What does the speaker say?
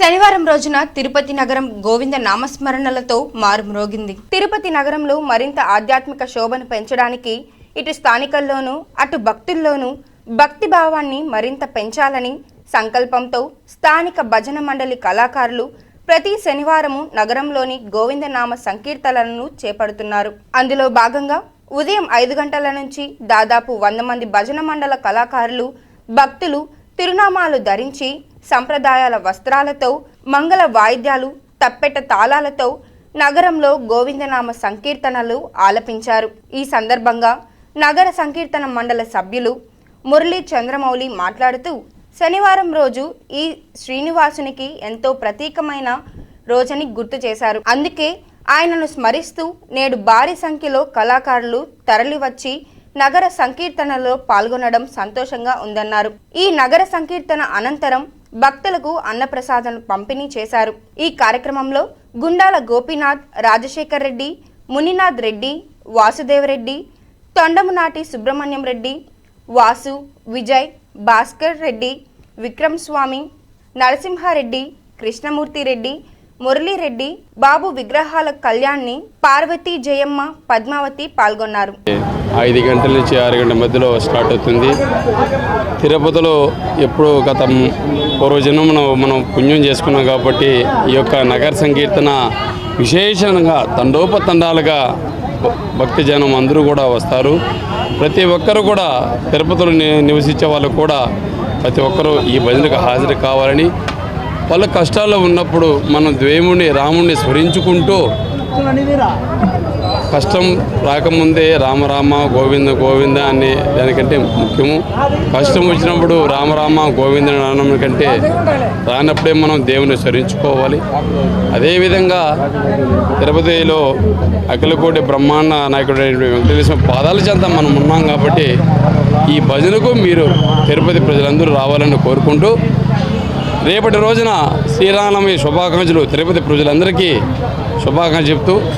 శనివారం రోజున తిరుపతి నగరం గోవింద నామస్మరణలతో మారుమ్రోగింది. తిరుపతి నగరంలో మరింత ఆధ్యాత్మిక శోభను పెంచడానికి ఇటు స్థానికల్లోనూ అటు భక్తుల్లోనూ భక్తి భావాన్ని మరింత పెంచాలని సంకల్పంతో స్థానిక భజన మండలి కళాకారులు ప్రతి శనివారము నగరంలోని గోవిందనామ సంకీర్తనలను చేపడుతున్నారు. అందులో భాగంగా ఉదయం ఐదు గంటల నుంచి దాదాపు వంద మంది భజన మండల కళాకారులు భక్తులు తిరునామాలు ధరించి సంప్రదాయాల వస్త్రాలతో మంగళ వాయిద్యాలు తప్పెట తాళాలతో నగరంలో గోవిందనామ సంకీర్తనలు ఆలపించారు. ఈ సందర్భంగా నగర సంకీర్తన మండల సభ్యులు మురళీ చంద్రమౌళి మాట్లాడుతూ శనివారం రోజు ఈ శ్రీనివాసునికి ఎంతో ప్రతీకమైన రోజని గుర్తు చేశారు. అందుకే ఆయనను స్మరిస్తూ నేడు భారీ సంఖ్యలో కళాకారులు తరలివచ్చి నగర సంకీర్తనలో పాల్గొనడం సంతోషంగా ఉందన్నారు. ఈ నగర సంకీర్తన అనంతరం భక్తులకు అన్నప్రసాదం పంపిణీ చేశారు. ఈ కార్యక్రమంలో గుండాల గోపీనాథ్ రాజశేఖర్ రెడ్డి మునినాథ్ రెడ్డి వాసుదేవరెడ్డి తొండమునాటి సుబ్రహ్మణ్యం రెడ్డి వాసు విజయ్ భాస్కర్ రెడ్డి విక్రమ్ స్వామి నరసింహారెడ్డి కృష్ణమూర్తి రెడ్డి మురళీరెడ్డి బాబు విగ్రహాల కళ్యాణ్ని పార్వతి జయమ్మ పద్మావతి పాల్గొన్నారు. ఐదు గంటల నుంచి ఆరు గంటల మధ్యలో స్టార్ట్ అవుతుంది. తిరుపతిలో ఎప్పుడు గత పూర్వజన్మ మనం పుణ్యం చేసుకున్నాం కాబట్టి ఈ యొక్క నగర సంకీర్తన విశేషంగా తండోపతండాలుగా భక్తి జనం అందరూ కూడా వస్తారు. ప్రతి ఒక్కరు కూడా తిరుపతిలో నివసించే వాళ్ళు కూడా ప్రతి ఒక్కరూ ఈ భజనకు హాజరు కావాలని వాళ్ళ కష్టాల్లో ఉన్నప్పుడు మనం దేవుణ్ణి రాముణ్ణి స్మరించుకుంటూ కష్టం రాకముందే రామరామ గోవింద గోవింద అనే దానికంటే ముఖ్యము. కష్టం వచ్చినప్పుడు రామరామ గోవింద అనడం కంటే రానప్పుడే మనం దేవుని స్మరించుకోవాలి. అదేవిధంగా తిరుపతిలో అఖిలకోటి బ్రహ్మాండ నాయకుడు వెంకటేశ్వర పాదాల చెంత మనం ఉన్నాం కాబట్టి ఈ భజనకు మీరు తిరుపతి ప్రజలందరూ రావాలని కోరుకుంటూ రేపటి రోజున శ్రీరామనవమి శుభాకాంక్షలు తిరుపతి ప్రజలందరికీ శుభాకాంక్షలు చెప్తూ